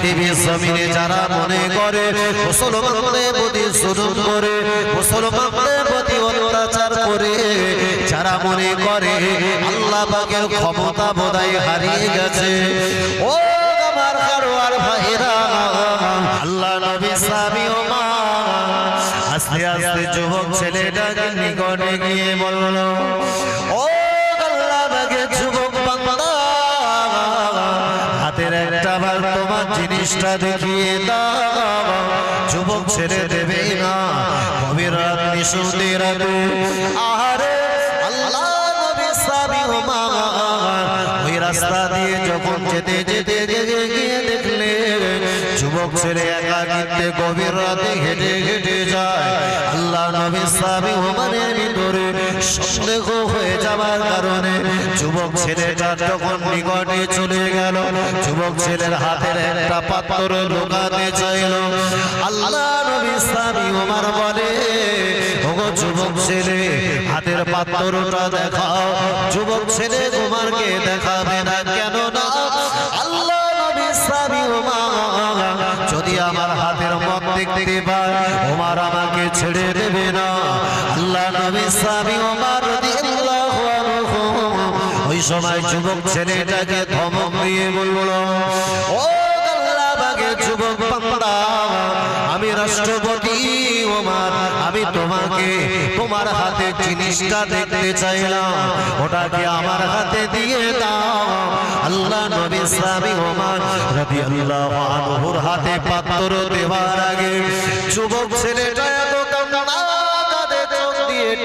পৃথিবীর জমিনে যারা মনে করে মুসলমানদের প্রতি জুলুম করে মুসলমানদের প্রতি অত্যাচার করে, যারা মনে করে আল্লাহ পাকের ক্ষমতা বোধহয় হারিয়ে গেছে। ও আমার কারোয়ার ভাইরা আল্লাহ নবী সাবি ও মা, আস্তে আস্তে যুবক ছেলেটাকে নিকটে গিয়ে বলল ও জিনিসটা দেখিয়ে দাও। যুবক ছেড়ে দেবে না। কবিরাত রাত নিশুতি আহারে, আল্লাহ নবী সাবি ও মা। ওই রাস্তা দিয়ে ছেলে একাকিত্বে গভীর রাতে হেঁটে হেঁটে যায়। আল্লাহ নবী সাবি ওমানের ভিতরে সন্দেহ হয়ে যাওয়ার কারণে যুবক ছেলেটা যখন নিকটে চলে গেল, যুবক ছেলের হাতের একটা পাত্র লুকাতে চাইল। আল্লাহ নবী সাবি ওমার বলে যুবক ছেলে, হাতের পাত্রটা দেখাও। যুবক ছেলে তোমারকে দেখাবে না কেন না আল্লাহ নবী সাবি ওমা যদি আমার হাতের মত দেখতে পায়। ওমার আমাকে ছেড়ে দেবে না। আল্লাহ নবী সাবি ওমার ওই সময় যুবক ছেলেটাকে ধমক দিয়ে বলল, ও আল্লাহ যুবক আমি রাষ্ট্রপতি আমি তোমাকে তোমার হাতে জিনিসটা দেখতে চাইলাম। ওটাকে আমার হাতে দিয়ে দাও? আল্লাহ নবী সাহাবী ওমর রাদিয়াল্লাহু আনহুর হাতে পাত্র দেওয়ার আগে যুবক ছেলেটা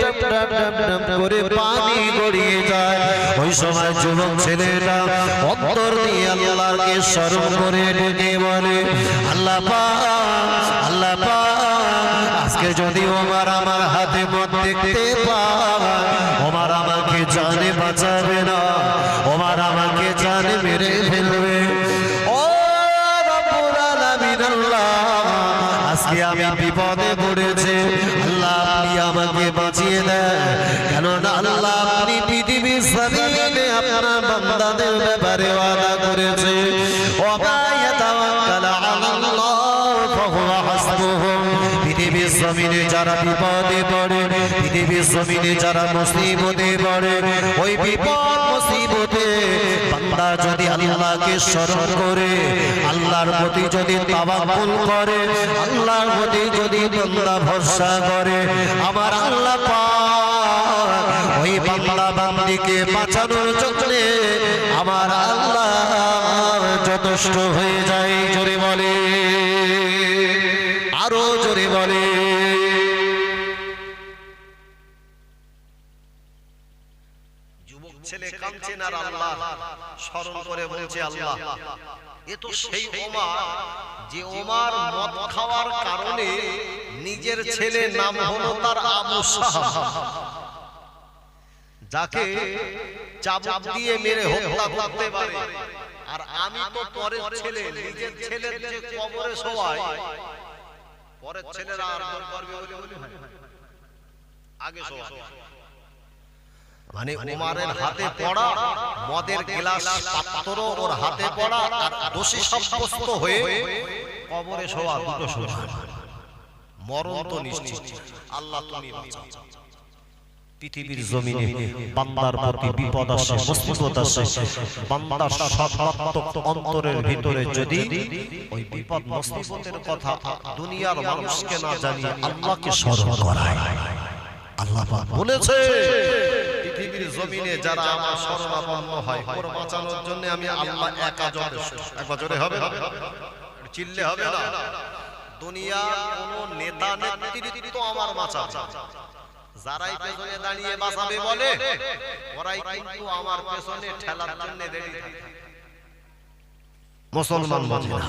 টপ টপ টপ টপ করে পানি গড়িয়ে যায়। ওই সময় যুবক ছেলেটা অন্তর দিয়ে আল্লাহকে স্মরণ করে ডেকে বলে, আল্লাহ পাক আল্লাহ পাক, আজকে যদি ওমার আমার হাতে মত দেখতে পায়, ওমার আমাকে জানে বাঁচাবে না, ওমার আমাকে জানে মেরে ফেলবে পৃথিবীর আপনার বান্দাদের ব্যাপারে ওয়াদা করেছে। জমিনে যারা বিপদে পড়ে, পৃথিবীর জমিনে যারা মুসিবতে পড়ে, ওই বিপদ মুসিবতে বান্দা যদি আল্লাহকে স্মরণ করে, আল্লাহর প্রতি যদি তাওয়াক্কুল করে, আল্লাহর প্রতি যদি বান্দা ভরসা করে, আমার আল্লাহ পাক ওই বান্দা বান্দিকে বাঁচানোর জন্য আমার আল্লাহ যথেষ্ট হয়ে যায়, জোরে বলে। আরও জোরে বলে। কারণে নিজের ছেলে নাম হলো তার আবু সাহাব। যাকে চাবুক দিয়ে মেরে হত্যা করতে পারে। আর আমি তো পরের ছেলে নিজের ছেলের যে কবরে শোয়ায়। পরের ছেলেরা আর দর করবে বলে বলে? আগে শোয়ায় মানে উমারের হাতে পড়া মদের গ্লাস পাত্র ওর হাতে পড়া আর দোষী সাব্যস্ত হয়ে কবরে শোয়া দুটো মরণ তো নিশ্চিত। আল্লাহ তুমি বাঁচাও। পৃথিবীর জমিনে। বান্দার প্রতি বিপদ আসে মুসিবত আসে। বান্দার সর্বাত্মক অন্তরের ভিতরে যদি ওই বিপদ মুসিবতের কথা দুনিয়ার মানুষকে না জানিয়ে আল্লাহকে স্মরণ করায়। আল্লাহ পাক বলেছে পৃথিবীর জমিনে যারা আমার শরণাপন্ন হয় ওর বাঁচানোর জন্য আমি আল্লাহ একা যথেষ্ট একবার জোরে হবে? চিল্লে হবে না? দুনিয়া কোন নেতা নেতৃত্ব আমার বাঁচা যারাই পেছনে দাঁড়িয়ে বাঁচাবে বলে ওরাই কিন্তু আমার পেছনে ঠেলার জন্য থাকে। মুসলমান বোঝে না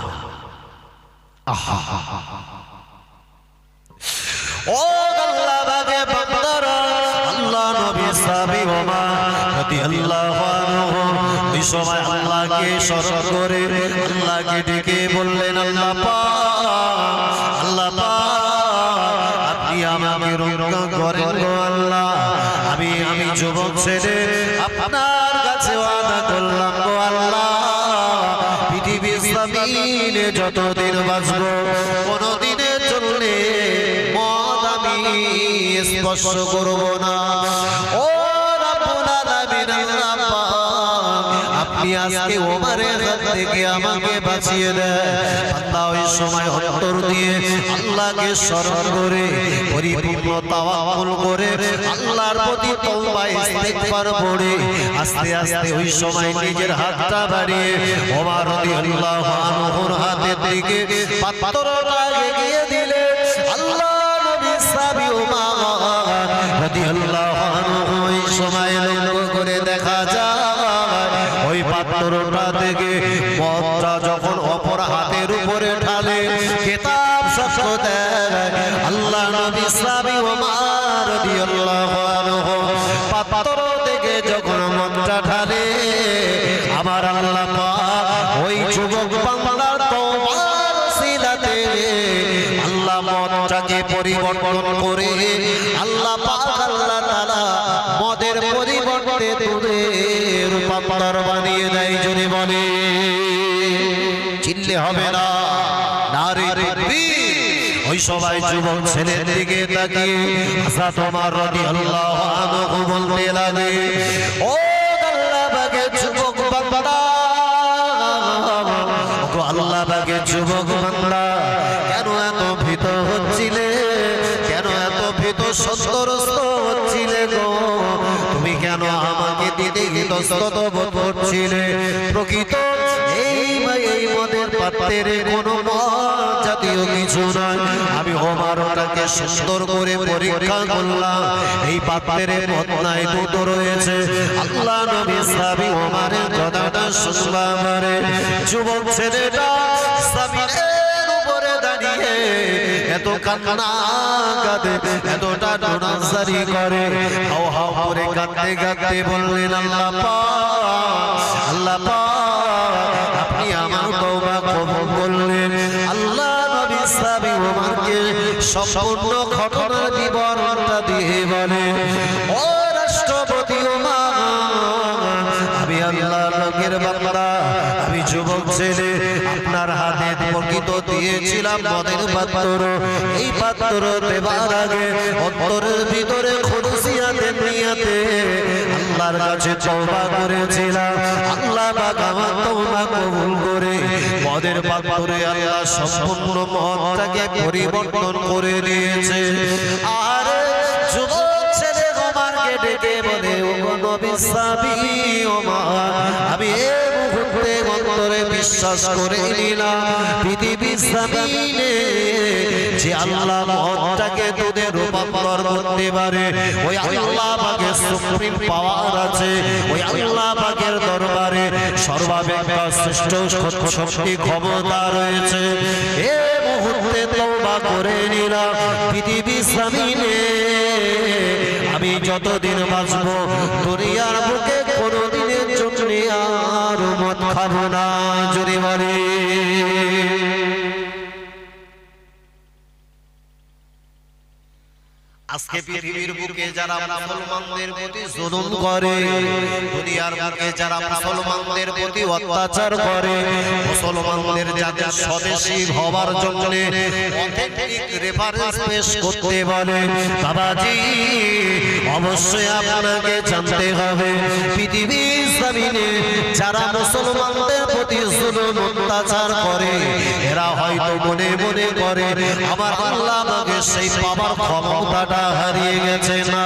ও আল্লাহ বাগে বান্দারা আল্লাহ নবী সাবি ওমা রাদিয়াল্লাহু আনহু ওই সময় আল্লাহকে স্মরণ করে আল্লাহকে ডেকে বললেন আল্লাহ পাক আপনি আমাকে রক্ষা করেন আল্লাহ আমি আমি যুবক ছেড়ে আপনার কাছে ওয়াদা করলাম গো আল্লাহ জমিনে দিনে যতদিন বাঁচব কোনদিনের জন্য মদ আমি স্পর্শ করব না ও আপনি আজকে ওমরের হাত থেকে আমাকে বাঁচিয়ে দেন। বান্দা ওই সময় অন্তর দিয়ে আল্লাহকে স্মরণ করে, পরিপূর্ণ করে, আল্লাহর প্রতি পড়ে, আস্তে আস্তে ওই সময় নিজের হাতটা বাড়িয়ে ওমর রাদিয়াল্লাহু দিকে দিলে আল্লাহ ওমর ওই পাত্রটা থেকে যুবক ছেলের দিকে তাকিয়ে আশা তোমার রদি আল্লাহ আনহু বলতে লাগে ও সুন্দর করে পরীক্ষা করলাম। এই পাত্রের নাই দুধ রয়েছে। আল্লাহ নবী সাবি ওমারের কথাটা শুনবা মারে যুবক ছেলেটা সাবিনের উপরে দাঁড়িয়ে এত কান্না কাঁদে, এতটা ডোনাসারি করে। হাও হাও করে কাঁদতে কাঁদতে বললেন, আল্লাহ পাক আল্লাহ পাক। সম্পূর্ণ ঘটনার বিবরণটা দিয়ে বলে, ও রাষ্ট্রপতি ওমর আমি আল্লাহ লোকের বান্দা, আমি যুবক ছেলে, আপনার হাতে প্রকৃত দিয়েছিলাম মদের পাত্র এই পাত্র দেবার আগে অন্তরের ভিতরে খুরসিয়াতে নিয়াতে আল্লাহর কাছে তওবা করেছিলাম। আল্লাহ পাক তওবা কবুল করে মদের আল্লাহ সম্পূর্ণ পরিবর্তন করে দিয়েছে। আর যুবক ছেলে ডেকে বলে ও নবী আমি বিশ্বাস করে নিলাম। পৃথিবী সাবিনে যে আল্লাহ মদটাকে দুধে রূপান্তর করতে পারে, ওই আল্লাহ পাকের সুপ্রিম পাওয়ার আছে, ওই আল্লাহ পাকের দরবারে সর্বাপেক্ষা শ্রেষ্ঠ শক্তি ক্ষমতা রয়েছে। এ মুহূর্তে তওবা করে নিলাম। পৃথিবী সামিনে আমি যতদিন বাঁচব, দুনিয়ার বুকে আর মত খাব না জোরে বলে আজকে পৃথিবীর বুকে যারা মুসলমানদের প্রতি জুলুম করে দুনিয়ার বুকে যারা মুসলমানদের প্রতি অত্যাচার করে মুসলমানদের যাদের স্বদেশী হবার জন্য অথেন্টিক রেফারেন্স পেশ করতে বলে বাবাজি অবশ্যই আপনাকে জানতে হবে পৃথিবীর জমিনে যারা মুসলমানদের প্রতি জুলুম অত্যাচার করে এরা হয়তো মনে মনে করে আমার আল্লাহ আমাকে সেই পাবার ক্ষমতাটা হারিয়ে গেছে, না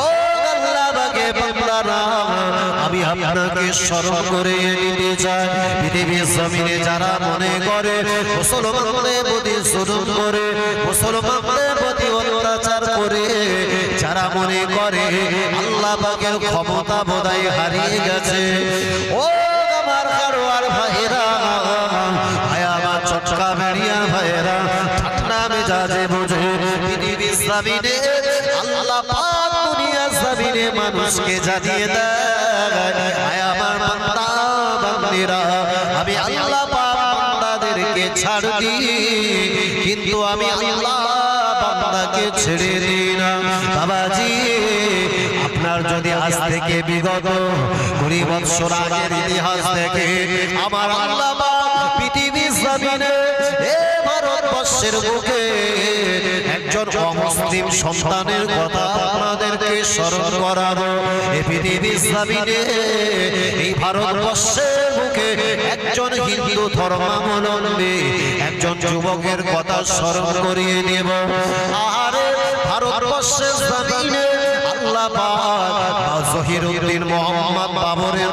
ও আল্লাহ আমাকে বান্দারা আমি আপনাকে স্মরণ করে দিতে চাই। পৃথিবীর জমিনে যারা মনে করে, মুসলমানদের প্রতি জুলুম করে, মুসলমানদের প্রতি অত্যাচার করে, যারা মনে করে, আল্লাহ ক্ষমতা বোধহয় হারিয়ে গেছে। ও আমার কারোয়ার ভাইরা ভাই আমার চটকা ভাইরা ঠান্ডা মেজাজে বোঝে জমিনে, আল্লাহ পাক দুনিয়ার জমিনে মানুষকে জানিয়ে আয় আমার বান্দা, বান্দিরা, আমি আল্লাহ পাক বান্দাদেরকে ছাড় দিই, কিন্তু আমি আল্লাহ বান্দাকে ছেড়ে দিই না। বাবাজি, আপনার যদি আজ থেকে বিগত কুড়ি বৎসর আগের ইতিহাস থেকে আমার আল্লাহ পাক পৃথিবীর জমিনে ভারতবর্ষের বুকে একজন অমুসলিম সন্তানের কথা আপনাদেরকে স্মরণ করাবো। এ এই ভারতবর্ষের বুকে একজন হিন্দু ধর্মাবলম্বী একজন যুবকের কথা স্মরণ করিয়ে দেব। আরে ভারতবর্ষের জমিনে আল্লাহ পাক জহিরুদ্দিন মোহাম্মদ বাবরের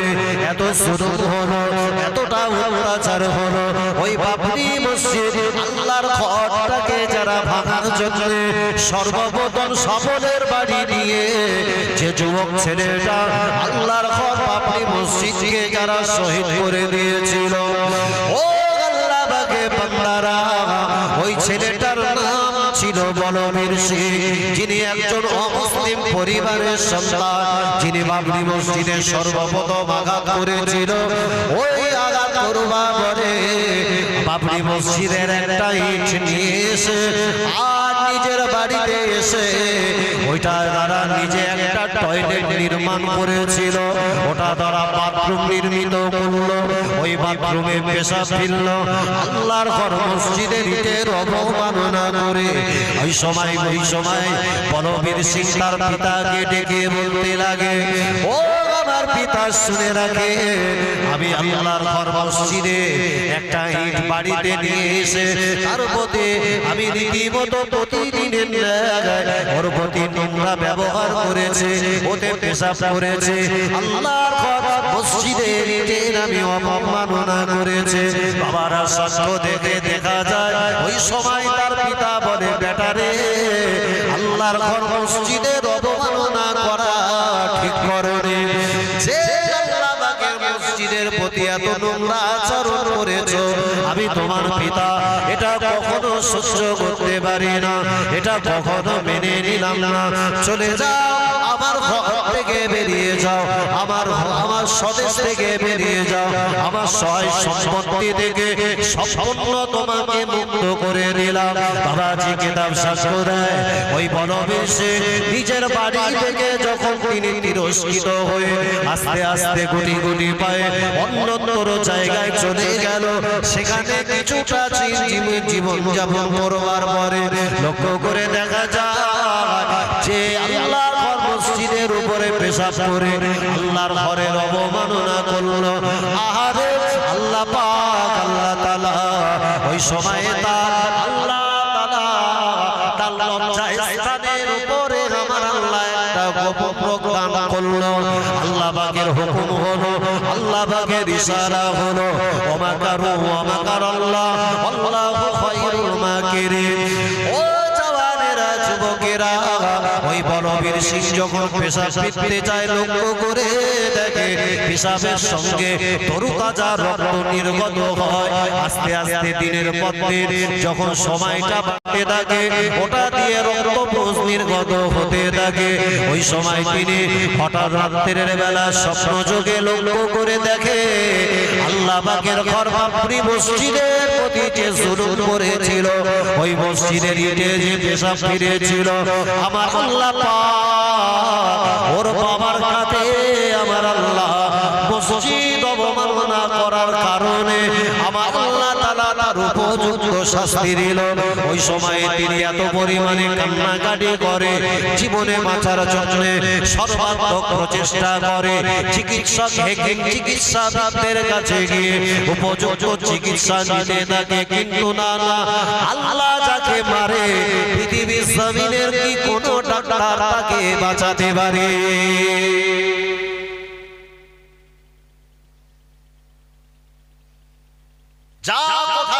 এত জুলুম হলো, এতটা অত্যাচার হলো। ওই বাবরি মসজিদ আল্লাহর ঘরটাকে যারা ভাঙার জন্য সর্বপ্রথম সফলের বাড়ি নিয়ে যে যুবক ছেলেটা আল্লাহর ঘর বাবরি মসজিদকে যারা শহীদ করে দিয়েছিল। ও আল্লাহ বাগে বান্দারা, ওই ছেলেটার ছিল বলবীর সিং। যিনি একজন অমুসলিম পরিবারের সন্তান, যিনি বাবরি মসজিদে সর্বপ্রথম আঘাত করেছিল। ওই আঘাত করবা বলে বাবরি মসজিদের একটা ইট নিয়ে এসে আর বাড়িতে এসে, ওইটা দ্বারা নিজে একটা টয়লেট নির্মাণ করেছিল। ওটা দ্বারা বাথরুম নির্মিত করল। ওই বাথরুমে পেশা ফিরল। আল্লাহর ঘর মসজিদের ইটের অবমাননা করে। ওই সময় ওই সময় বলবীর সিং তার পিতাকে ডেকে বলতে লাগে, ও পিতা শুনে রাখে। আমি আল্লাহর ঘর মসজিদে একটা ইট বাড়িতে নিয়ে এসে তার প্রতি আমি রীতিমতো প্রতিদিনের ওর প্রতি নোংরা ব্যবহার করেছে, ওতে পেশাব করেছে। আল্লাহর ঘর মসজিদের ইটের আমি অবমাননা করেছে। বাবারা সাক্ষ্য দেখে দেখা যায়, ওই সময় তার পিতা বলে বেটারে আল্লাহর ঘর মসজিদের আমি তোমার পিতা, এটা কখনো সহ্য করতে পারি না। এটা কখনো মেনে নিলাম না। চলে যাও, আমার ঘর থেকে বেরিয়ে যাও। আমার আমার স্বদেশ থেকে বেরিয়ে যাও। আমার সহায় সম্পত্তি থেকে সম্পূর্ণ তোমাকে মুক্ত করে দিলাম। বাবাজি কেতাব সাক্ষ্য দেয়। ওই সে নিজের বাড়ি থেকে যখন তিনি তিরস্কৃত হয়ে আস্তে আস্তে গুটি গুটি পায়ে অন্যতর জায়গায় চলে গেল, সেখানে কিছুটা জীবন জীবন যাপন করবার পরে লক্ষ্য করে দেখা যায় যে আল্লাহর ঘর মসজিদের উপরে পেশাব করে আল্লাহর ঘরের অবমাননা করল। আহারে, আল্লাহ পাক, আল্লাহ তাআলা ওই সময়ে তার আল্লাহ তার লজ্জায় স্থানের উপরে আমার আল্লাহ একটা গোপন প্রোগ্রাম করল। আল্লাহ পাকের হুকুম হলো আল্লাহ পাকের ইশারা হলো ওমাকারু ওমাকার আল্লাহ আল্লাহু সিং যখন পেশা ফিরতে যায়, লক্ষ্য করে দেখে পেশাবের সঙ্গে তরু তাজা রক্ত নির্গত হয়। আস্তে আস্তে দিনের পর যখন সময়টা বাড়তে থাকে, ওটা দিয়ে রক্ত পোষ নির্গত হতে থাকে। ওই সময় তিনি হঠাৎ রাত্রের বেলা স্বপ্ন যোগে লক্ষ্য করে দেখে, আল্লাহ পাকের ঘর বাপরি মসজিদের যে জুলুম করেছিল, ওই মসজিদের ইটে যে পেশাব ফিরেছিল, আমার আল্লাহ পাক, ওর বাবার কাছে আমার আল্লাহ শাস্তি দিল ওই সময়ে তিনি এত পরিমাণে কান্নাকাটি করে, জীবনে বাঁচার জন্য সর্বাত্মক প্রচেষ্টা করে। চিকিৎসক হেকিম চিকিৎসাবিদদের কাছে গিয়ে উপযুক্ত চিকিৎসা নিতে থাকে, কিন্তু না না, আল্লাহ যাকে মারে, পৃথিবীর জমিনের কি কোনো ডাক্তার তাকে বাঁচাতে পারে? যা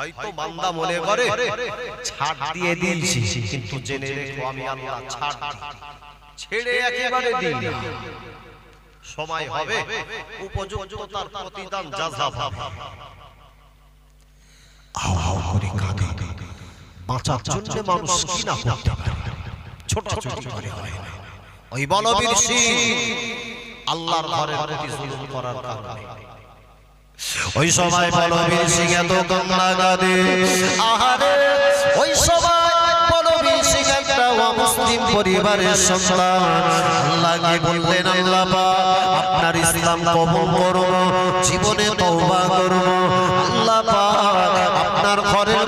হয়তো বান্দা মনে করে। ছাড় দিয়ে দিয়েছি কিন্তু জেনে রেখো আমি আল্লাহ ছাড়। ছেড়ে। একেবারে দিই। সময় হবে। উপযুক্ত তার প্রতিদান পাবে হাও হাও করে কাঁদে। বাঁচার জন্য মানুষ কি না করতে পারে? ছোট ছোট করে হয়? ওই বলবীর সিং। আল্লাহর ঘরের প্রতি জুলুম করার কারণে। ওই সময় বলবীর সিং এত গঙ্গা গাদে আহারে, ওই সময় বলবীর সিং একটা মুসলিম পরিবারের সন্তান। বললেন, আল্লাহ আপনার ইসলাম কবুল করো জীবনে তওবা করো আল্লাহ আপনার ঘরের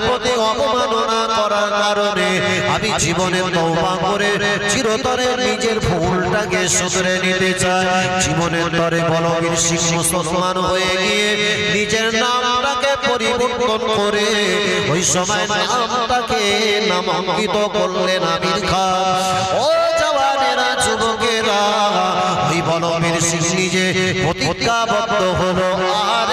কারণে আমি জীবনে তওবা করে চিরতরে নিজের ভুলটাকে শুধরে নিতে চাই। জীবনের তরে বলবীর সিং মুসলমান হয়ে গিয়ে নিজের নামটাকে পরিবর্তন করে ওই সময় নামটাকে নামাঙ্কিত করলেন আমির খান। ও জওয়ানেরা যুবকেরা ওই বলবীর সিং নিজে প্রতিজ্ঞাবদ্ধ হলো। আরে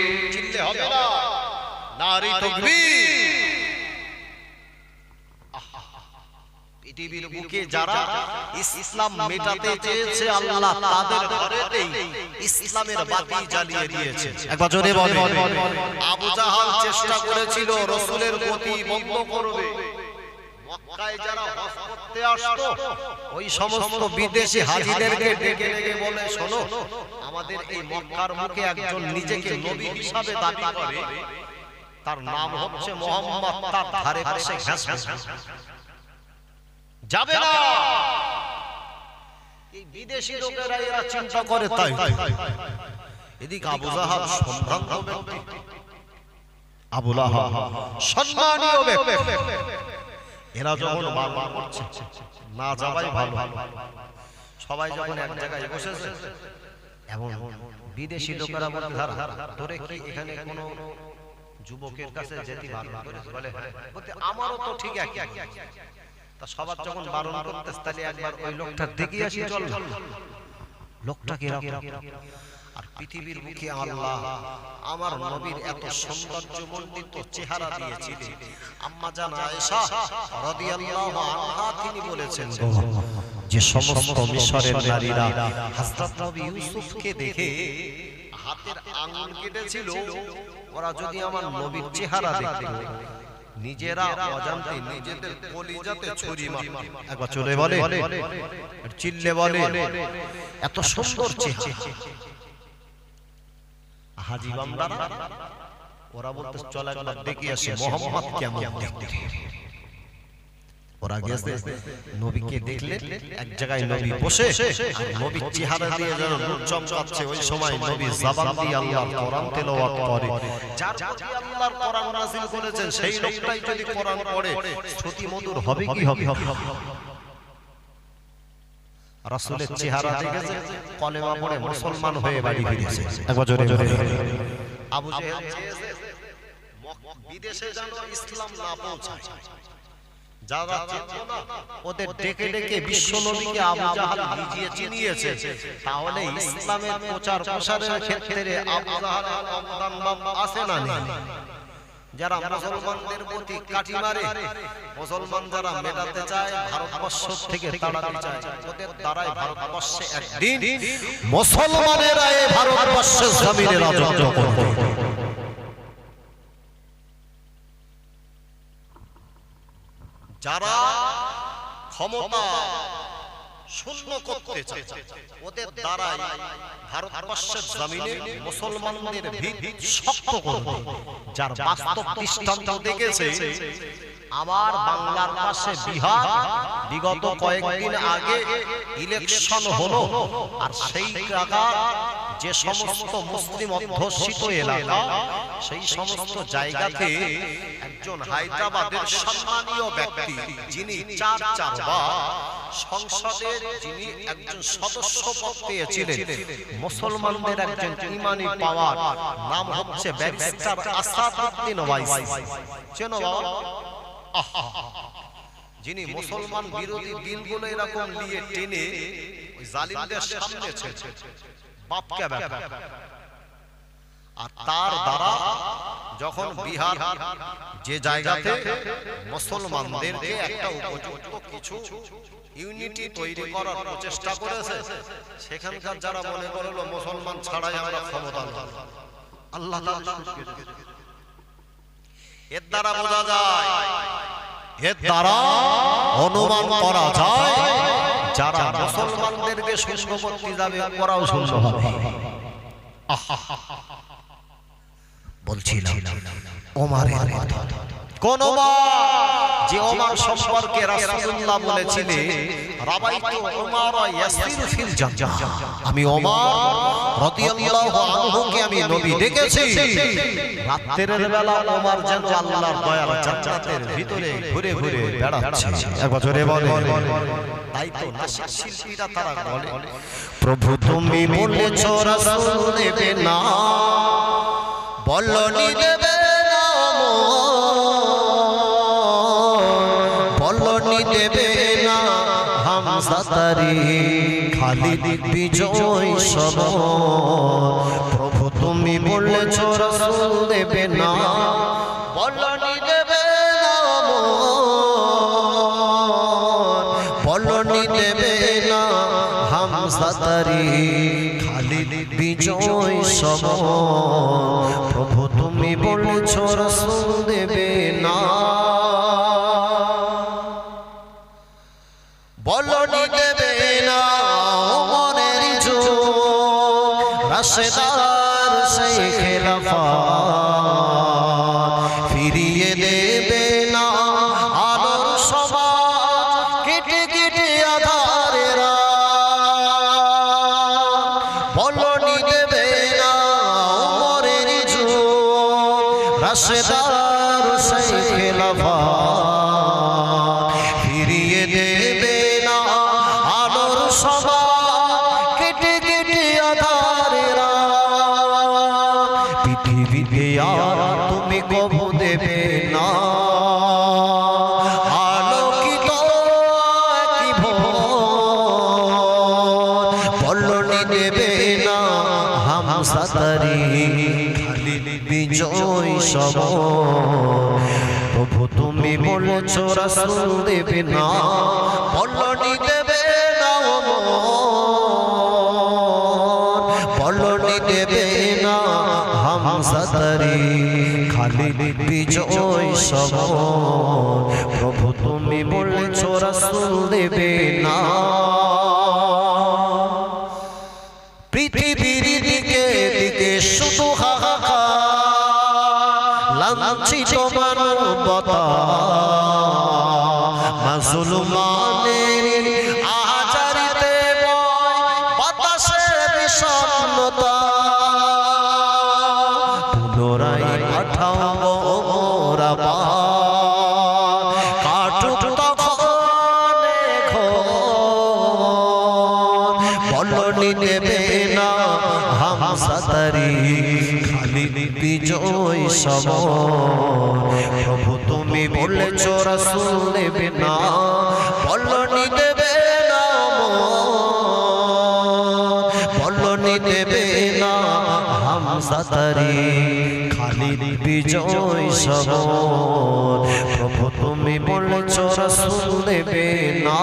নারী তকবীর পৃথিবীর বুকে যারা ইসলাম মেটাতে চেয়েছে আল্লাহ তাদের ঘরেতেই ইসলামের বাতি জ্বালিয়ে দিয়েছে। একবার জোরে বলে আবু জাহাল চেষ্টা করেছিল রসুলের গতি বন্ধ করবে। মক্কায় যারা হজ করতে আসতো ওই সমস্ত বিদেশি হাজিদেরকে ডেকে ডেকে বলে শোনো আমাদের এই মক্কার মুখে একজন নিজেকে নবী হিসাবে দাবি করে। তার নাম হচ্ছে মোহাম্মদ তার ধারে পাশে যাবে না! এই বিদেশি লোকেরা এরা চিন্তা করে তাই। এদিকে আবু জাহাল সম্ভ্রান্ত ব্যক্তি। আবুল আহাব সম্মানীয় ব্যক্তি। এরা যখন করছে না যাবাই ভালো। সবাই যখন এক জায়গায় বসেছে বিদেশি লোকেরা বলে ধারা তোরে কি এখানে কোনো যুবকের কাছে যেতে বারণ করেছে বলে হ্যাঁ। আমারও তো ঠিক একই। তা সবার যখন বারণ করতেছে তাহলে একবার ওই লোকটা দেখে আসি চল। লোকটা কীরকম আর পৃথিবীর মুখে আল্লাহ আমার নবীর এত সৌন্দর্য সৌন্দর্যমণ্ডিত চেহারা দিয়েছিলেন। আম্মা জান আয়েশা রাদিয়াল্লাহু আনহা তিনি বলেছেন যে সমস্ত মিশরের নারীরা হযরত নবী ইউসুফকে দেখে হাতের আঙ্গুল কেটেছিল ওরা যদি আমার নবীর চেহারা দেখতো নিজেরা অজান্তে নিজেদের কলিজাতে ছুরি মারত। একবার চলে বলে চিল্লে বলে এত সুন্দর চেহারা। হাজি বান্দারা ওরা বলতে চল একবার দেখি আসি মোহাম্মদ কেমন দেখতে। ওরা গেছে নবীকে দেখলে এক জায়গায় নবী বসে নবীর চেহারা দিয়ে যেন নূর চমকাচ্ছে ওই সময় নবী জবান দিয়ে আল্লাহর কোরআন তেলাওয়াত করে যার প্রতি আল্লাহর কোরআন নাযিল করেছেন সেই লোকটাই যদি কোরআন পড়ে শ্রুতি মধুর হবে কি হবে রাসূলের চেহারা দেখেছে কলেমা পড়ে মুসলমান হয়ে বাড়ি ফিরেছে একবার জোরে জোরে আবু জেহেল বিদেশে যেন ইসলাম না পৌঁছায় যারা চিনত না, ওদের ডেকে ডেকে বিশ্ব নবীকে আবু জাহাল ভিজিয়ে চিনিয়েছে। তাহলে ইসলামের প্রচার প্রসারের ক্ষেত্রে আবু জাহালের অবদান আছে না নেই যারা মুসলমানদের প্রতি মারে মুসলমান যারা মেটাতে চায় ভারতবর্ষ থেকে তাড়াতে চায়। ওদের দ্বারাই ভারতবর্ষে একদিন মুসলমানেরা এই ভারতবর্ষের জমিনে রাজত্ব করবে। যারা ক্ষমতা শূন্য করতে চায়। ওদের দ্বারাই ভারতবর্ষের জমিনে মুসলমানদের ভিত শক্ত করবে যার বাস্তব দৃষ্টান্ত দেখেছে আমার বাংলার পাশে বিহার, বিগত কয়েকদিন আগে ইলেকশন হলো, আর সেই যে সমস্ত মুসলিম অধ্যুষিত এলাকা, সেই সমস্ত জায়গাতে একজন হায়দ্রাবাদের সম্মানীয় ব্যক্তি, যিনি চার চারবার সংসদের যিনি একজন সদস্য পদ পেয়েছিলেন, মুসলমানদের একজন ইমানি পাওয়ার নাম হচ্ছে ব্যারিস্টার ওয়াইসি চেনো বাবা। যিনি মুসলমান বিরোধী বিলগুলো এরকম নিয়ে টেনে ওই জালিমদের সামনে বাপকে আর তার দ্বারা যখন বিহার যে জায়গাতে মুসলমানদেরকে একটা উপযুক্ত কিছু ইউনিটি তৈরি করার প্রচেষ্টা করেছে। সেখানকার যারা মনে করল মুসলমান ছাড়াই আমরা ক্ষমতা। আল্লাহ এর দ্বারা বোঝা যায় এর দ্বারা অনুমান করা যায়, যারা মুসলমানদেরকে শূন্য করতে যাবে করাও হবে বলছিলাম কোন যে ওমার সম্পর্কে রাসূলুল্লাহ বলেছিলেন রাবাইতু ওমর ইয়াসিরু ফিল জান্নাহ। আমি ওমর রাদিয়াল্লাহু আনহুকে আমি নবী দেখেছি রাত্রের বেলা ওমর যেন আল্লাহর দয়াল জান্নাতের ভিতরে ঘুরে ঘুরে বেড়াচ্ছে। এক বছরে বলে। তাই তো নাসিক শিল্পীরা তারা বলে। প্রভু তুমি বলেছ রাসূল দেবে না। বলনি দেবে না বলনি দেবে না হামজা তারি খালিদ বিজয় সব। প্রভু তুমি বলেছ, রাসূল দেবে না, বলনি দেবে না। বলনি দেবে না, হামজা তারি খালিদ বিজয় সব। প্রভু তুমি বলেছ, রসুল কেটে বলেছ রাসূল দেবে না বলনি দেবে না বলনি দেবে না হামসা তারি খালি বিজয় সব প্রভু তুমি বলেছ রাসূল দেবে না। খালি বিজয় সব প্রভু, তুমি বলেছ রাসূল দেবে না, বলনি দেবে বলনি দেবে না হামসা তারি। খালি বিজয় সব প্রভু, তুমি বলেছ রাসূল দেবে না।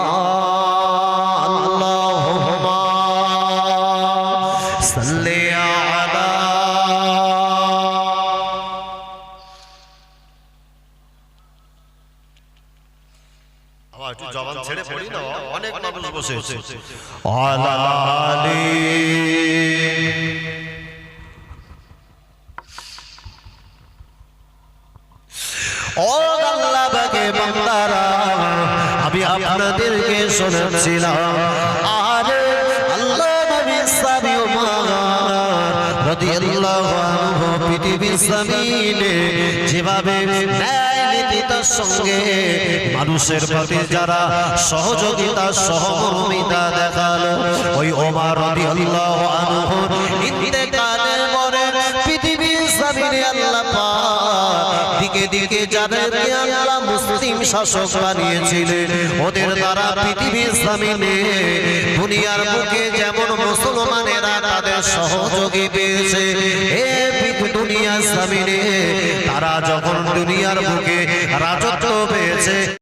বসে আমি আপনাদেরকে শোনাচ্ছিলাম আরে আল্লাহ নবী সাবি রাদিয়াল্লাহু আনহু পৃথিবীর জমিনে যেভাবে সঙ্গে মানুষের প্রতি যারা সহযোগিতা সহমর্মিতা দেখাল ওই ওমার ইন্তেকালের দিকে যাদেরকে আল্লাহ মুসলিম শাসক বানিয়েছিলেন, ওদের দ্বারা পৃথিবী দুনিয়ার মুখে যেমন মুসলমানেরা তাদের সহযোগী পেয়েছে দুনিয়ার তারা যখন দুনিয়ার বুকে রাজত্ব পেয়েছে